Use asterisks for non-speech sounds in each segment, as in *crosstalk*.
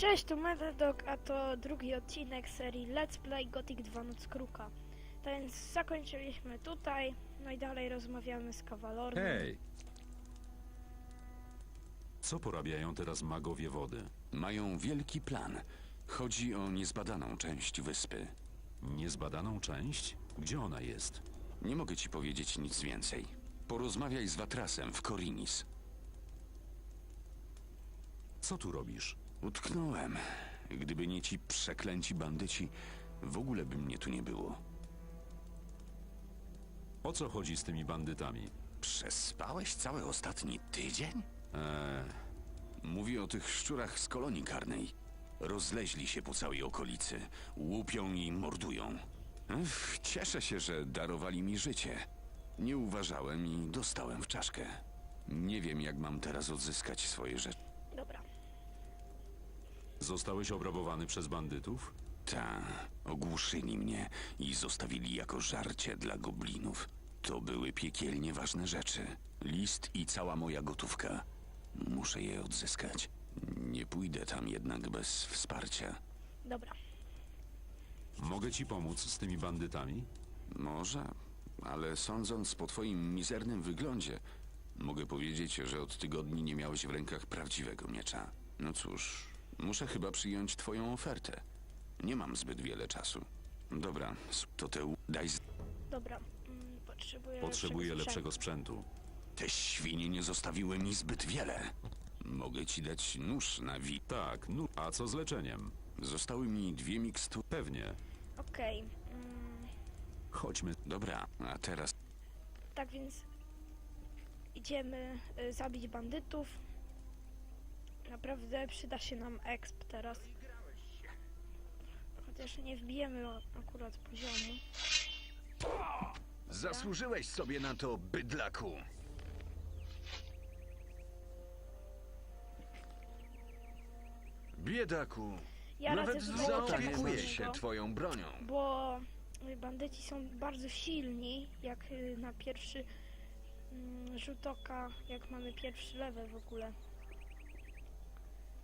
Cześć, tu Metadog, a to drugi odcinek serii Let's Play Gothic 2 Noc Kruka. Tak więc zakończyliśmy tutaj, no i dalej rozmawiamy z Kawalorem. Hej! Co porabiają teraz magowie wody? Mają wielki plan. Chodzi o niezbadaną część wyspy. Niezbadaną część? Gdzie ona jest? Nie mogę ci powiedzieć nic więcej. Porozmawiaj z Watrasem w Korinis. Co tu robisz? Utknąłem. Gdyby nie ci przeklęci bandyci, w ogóle by mnie tu nie było. O co chodzi z tymi bandytami? Przespałeś cały ostatni tydzień? Eee, Mówię o tych szczurach z kolonii karnej. Rozleźli się po całej okolicy. Łupią i mordują. Ech, cieszę się, że darowali mi życie. Nie uważałem i dostałem w czaszkę. Nie wiem, jak mam teraz odzyskać swoje rzeczy. Dobra, zostałeś obrabowany przez bandytów? Ta, ogłuszyli mnie i zostawili jako żarcie dla goblinów. To były piekielnie ważne rzeczy. List i cała moja gotówka. Muszę je odzyskać. Nie pójdę tam jednak bez wsparcia. dobra. Mogę ci pomóc z tymi bandytami? Może, ale sądząc po twoim mizernym wyglądzie, mogę powiedzieć, że od tygodni nie miałeś w rękach prawdziwego miecza. No cóż, muszę chyba przyjąć twoją ofertę. Nie mam zbyt wiele czasu. Dobra, s- to te u- daj z... Dobra, mm, potrzebuję, Potrzebuję lepszego lepszego sprzętu. Te świnie nie zostawiły mi zbyt wiele. Mogę ci dać nóż na wi... Tak, no, a co z leczeniem? Zostały mi dwie mikstu... Pewnie. Okej, mm, Chodźmy. Dobra, a teraz... tak więc idziemy y, zabić bandytów. Naprawdę przyda się nam exp teraz. Chociaż nie wbijemy akurat poziomu. Zasłużyłeś sobie na to, bydlaku. Biedaku, Ja nawet radzę zaopiekuję się twoją bronią. bo y, bandyci są bardzo silni, jak y, na pierwszy mm, rzut oka, jak mamy pierwszy level w ogóle.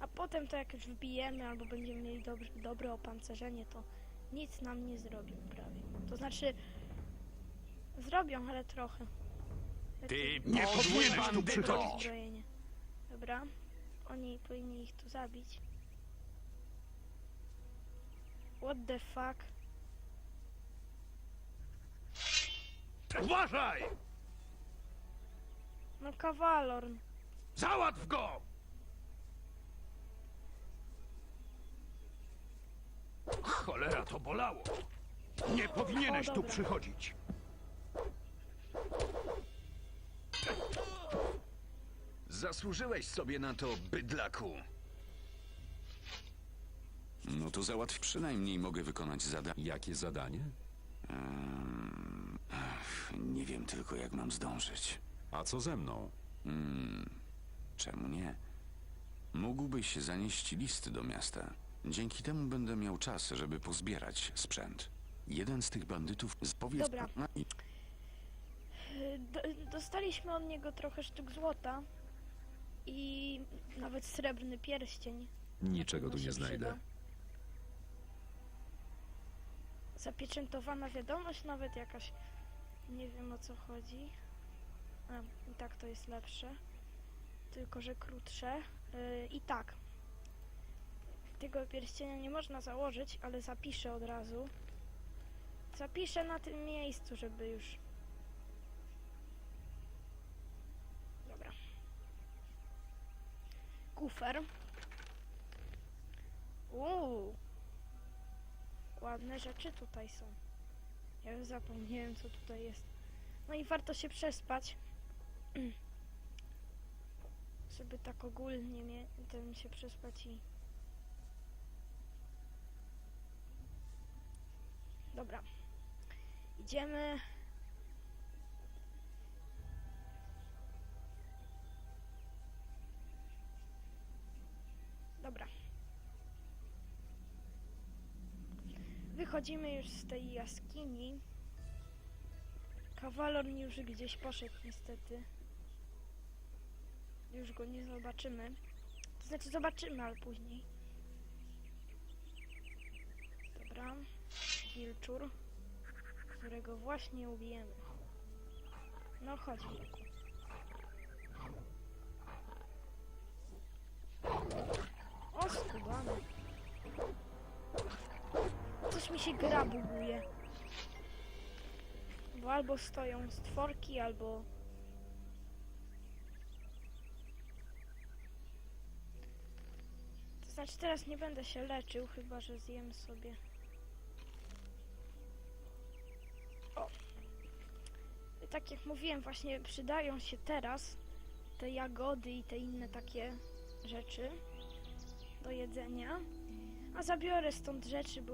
A potem to jak już wbijemy albo będziemy mieli dobre, dobre opancerzenie, to nic nam nie zrobią prawie. To znaczy zrobią, ale trochę. Ty nie powinieneś tu przychodzić. Zbrojenie. Dobra, oni powinni ich tu zabić. What the fuck? Uważaj! No kawalorn. Załatw go! Cholera, to bolało. Nie powinieneś O, tu przychodzić. Zasłużyłeś sobie na to, bydlaku. No to załatw... Przynajmniej mogę wykonać zadanie. Jakie zadanie? Ach, nie wiem tylko, jak mam zdążyć. A co ze mną? Hmm, czemu nie? Mógłbyś zanieść listy do miasta. Dzięki temu będę miał czas, żeby pozbierać sprzęt. Jeden z tych bandytów powiedz... Dobra. I Do, dostaliśmy od niego trochę sztuk złota i nawet srebrny pierścień. Niczego tu nie znajdę. przyda. Zapieczętowana wiadomość, nawet jakaś. Nie wiem o co chodzi. A, i tak to jest lepsze. Tylko, że krótsze. Yy, I tak. Tego pierścienia nie można założyć, ale zapiszę od razu. Zapiszę na tym miejscu, żeby już. Dobra. Kufer. Uuu. Ładne rzeczy tutaj są. Ja już zapomniałem, co tutaj jest. No i warto się przespać. *clears throat* Żeby tak ogólnie ten się przespać i... Dobra. Idziemy. Dobra. Wychodzimy już z tej jaskini. Kawalor już gdzieś poszedł niestety. Już go nie zobaczymy. To znaczy zobaczymy, ale później. Wilczur, którego właśnie ubijemy. No chodź, wilku. O, skubany. Coś mi się gra buguje. Bo albo stoją stworki, albo... To znaczy teraz nie będę się leczył, chyba że zjem sobie. O! Tak jak mówiłem, właśnie przydają się teraz te jagody i te inne takie rzeczy do jedzenia. A zabiorę stąd rzeczy, bo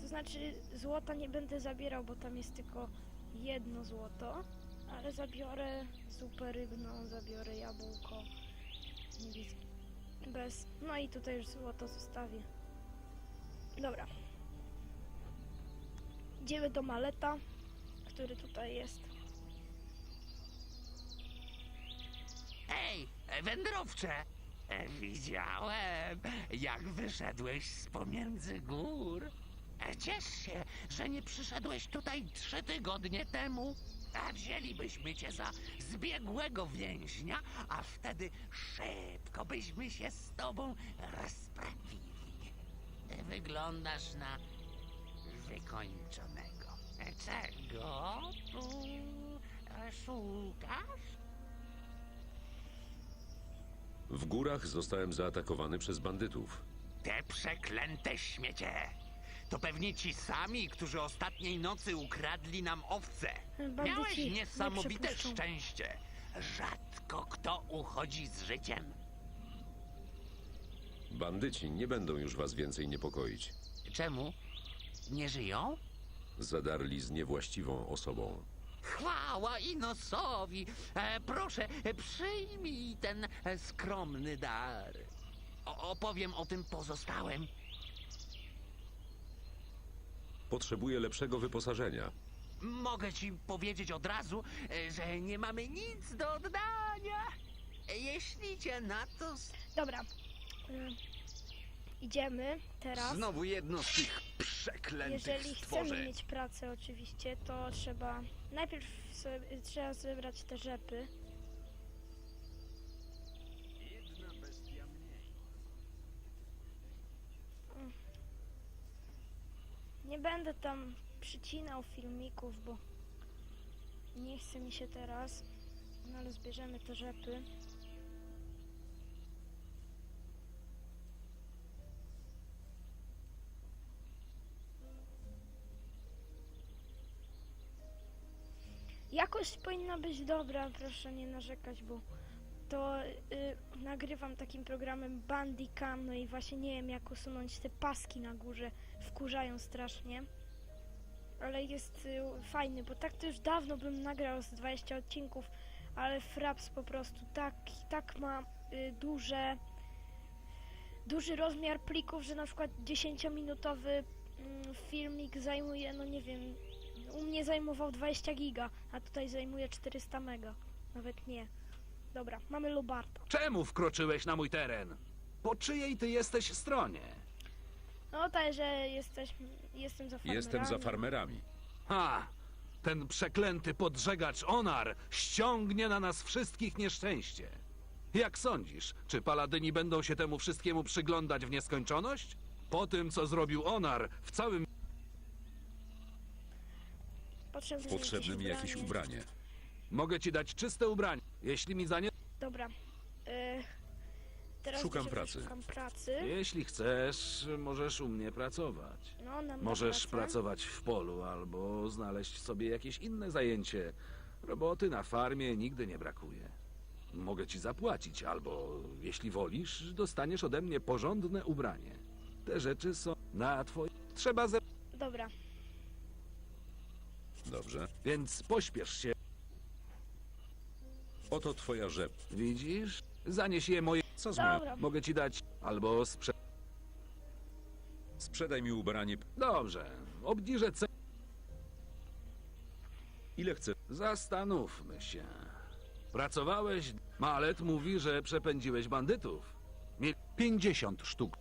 to znaczy złota nie będę zabierał, bo tam jest tylko jedno złoto, ale zabiorę zupę rybną, zabiorę jabłko. Bez. No i tutaj już złoto zostawię. Dobra. Idziemy do maleta, który tutaj jest. Ej, wędrowcze! E, Widziałem, jak wyszedłeś z pomiędzy gór. E, Ciesz się, że nie przyszedłeś tutaj trzy tygodnie temu. A wzięlibyśmy cię za zbiegłego więźnia, a wtedy szybko byśmy się z tobą rozprawili. E, Wyglądasz na wykończonego. Czego tu e, szukasz? W górach zostałem zaatakowany przez bandytów. Te przeklęte śmiecie! To pewnie ci sami, którzy ostatniej nocy ukradli nam owce. Bandyci Miałeś nie niesamowite przepuszczą. szczęście. Rzadko kto uchodzi z życiem. Bandyci nie będą już was więcej niepokoić. Czemu? Nie żyją? Zadarli z niewłaściwą osobą. Chwała Inosowi! E, proszę, e, przyjmij ten e, skromny dar. O, opowiem o tym pozostałym. Potrzebuję lepszego wyposażenia. Mogę ci powiedzieć od razu, e, że nie mamy nic do oddania. E, Jeśli cię na to Dobra. Y, idziemy teraz. Znowu jedno z tych przeklętych Jeżeli chcemy stworzeń. mieć pracę oczywiście, to trzeba najpierw sobie, trzeba zebrać te rzepy. Mm. Nie będę tam przycinał filmików, bo nie chce mi się teraz. No ale zbierzemy te rzepy. Jakość powinna być dobra, proszę nie narzekać, bo to y, nagrywam takim programem Bandicam, no i właśnie nie wiem jak usunąć te paski na górze, wkurzają strasznie. Ale jest y, fajny, bo tak to już dawno bym nagrał z 20 odcinków, ale Fraps po prostu tak, tak ma y, duże, duży rozmiar plików, że na przykład 10-minutowy mm, filmik zajmuje, no nie wiem, u mnie zajmował 20 giga, a tutaj zajmuje 400 mega. Nawet nie. Dobra, mamy Lubarta. Czemu wkroczyłeś na mój teren? Po czyjej ty jesteś stronie? No tak, że jesteś, jestem za farmerami. Jestem za farmerami. Ha! Ten przeklęty podżegacz Onar ściągnie na nas wszystkich nieszczęście. Jak sądzisz, czy paladyni będą się temu wszystkiemu przyglądać w nieskończoność? Po tym, co zrobił Onar w całym... Potrzebne, Potrzebne mi jakieś ubranie. Mogę ci dać czyste ubranie, jeśli mi za nie... Dobra. Y, teraz Szukam pracy. Szukam pracy. Jeśli chcesz, możesz u mnie pracować. No, nam da Możesz pracę. pracować w polu albo znaleźć sobie jakieś inne zajęcie. Roboty na farmie nigdy nie brakuje. Mogę ci zapłacić, albo jeśli wolisz, dostaniesz ode mnie porządne ubranie. Te rzeczy są na twoje. Trzeba ze. Dobra. Dobrze. Więc pośpiesz się. Oto twoja rzep. Widzisz? Zanieś je moje. Co z? Dobra. Mogę ci dać. Albo sprze. Sprzedaj mi ubranie. Dobrze. Obniżę cenę. Ile chcę? Zastanówmy się. Pracowałeś. Malet mówi, że przepędziłeś bandytów. Mieli 50 sztuk.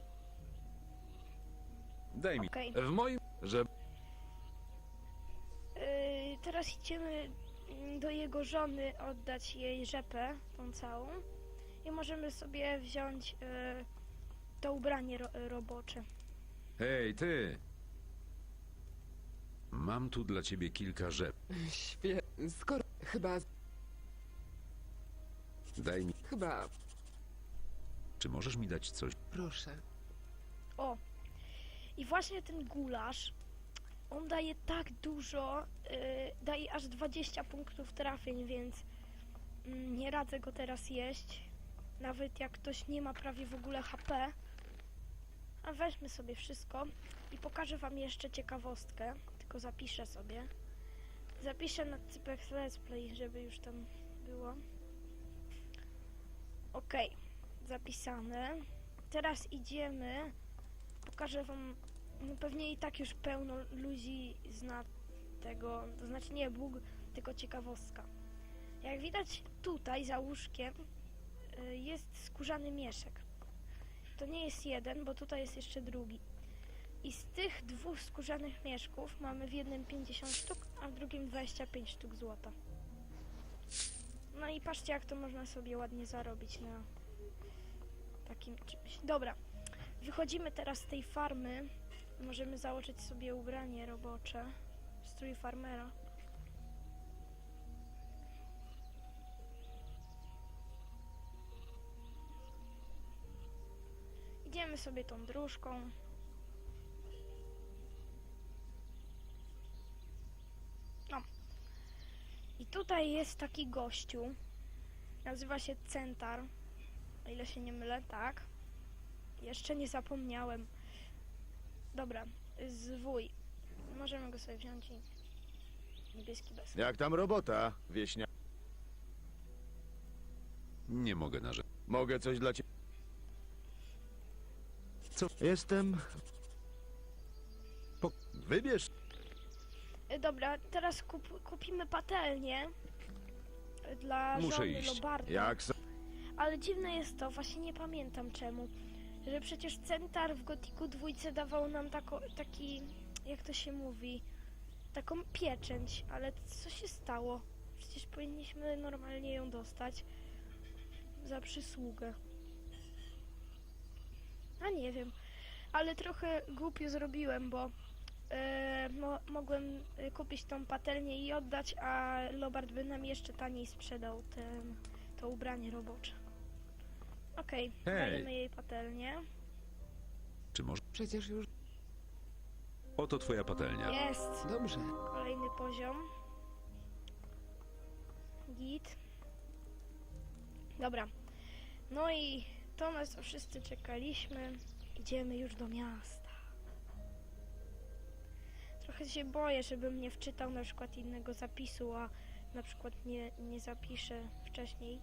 Daj mi. Okej. W moim, że teraz idziemy mm, do jego żony oddać jej rzepę, tą całą. I możemy sobie wziąć e, to ubranie ro, robocze. Hej, ty! Mam tu dla ciebie kilka rzep. Świe... Skoro... Chyba... Daj mi. Chyba... Czy możesz mi dać coś? Proszę. O! I właśnie ten gulasz, on daje tak dużo, y, daje aż 20 punktów trafień, więc mm, nie radzę go teraz jeść. Nawet jak ktoś nie ma prawie w ogóle HP. A weźmy sobie wszystko i pokażę wam jeszcze ciekawostkę, tylko zapiszę sobie. Zapiszę na Cypex Let's Play, żeby już tam było. Okej, zapisane. Teraz idziemy pokażę wam, no pewnie i tak już pełno ludzi zna tego, to znaczy nie Bóg, tylko ciekawostka. Jak widać tutaj za łóżkiem y, jest skórzany mieszek. To nie jest jeden, bo tutaj jest jeszcze drugi. I z tych dwóch skórzanych mieszków mamy w jednym 50 sztuk, a w drugim 25 sztuk złota. No i patrzcie jak to można sobie ładnie zarobić na takim czymś. Dobra, Wychodzimy teraz z tej farmy. Możemy założyć sobie ubranie robocze. Strój farmera. Idziemy sobie tą dróżką. No. I tutaj jest taki gościu. Nazywa się Centar. O ile się nie mylę, tak. Jeszcze nie zapomniałem. Dobra, zwój. Możemy go sobie wziąć i... Niebieski bez. Jak tam robota, wieśnia? Nie mogę narzekać. Mogę coś dla ciebie? Co? Jestem... Po... Wybierz. E, Dobra, teraz kup, kupimy patelnię e, dla Muszę żony iść. Lobarda. Jak sa... Ale dziwne jest to, właśnie nie pamiętam czemu, że przecież Centar w Gotiku dwójce dawał nam tako, taki, jak to się mówi, taką pieczęć, ale co się stało? Przecież powinniśmy normalnie ją dostać za przysługę. A nie wiem, ale trochę głupio zrobiłem, bo e, mo, mogłem kupić tą patelnię i oddać, a Lobart by nam jeszcze taniej sprzedał ten, to ubranie robocze. Okej, Hej. dajemy jej patelnię. Czy może? Przecież już... Oto twoja patelnia. Jest! Dobrze. Kolejny poziom. Git. Dobra. No i to na co wszyscy czekaliśmy. Idziemy już do miasta. Trochę się boję, żebym nie wczytał na przykład innego zapisu, a na przykład nie, nie zapiszę wcześniej.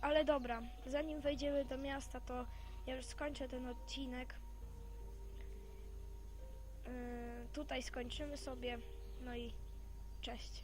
Ale dobra, zanim wejdziemy do miasta, to ja już skończę ten odcinek. Yy, tutaj skończymy sobie. No i cześć.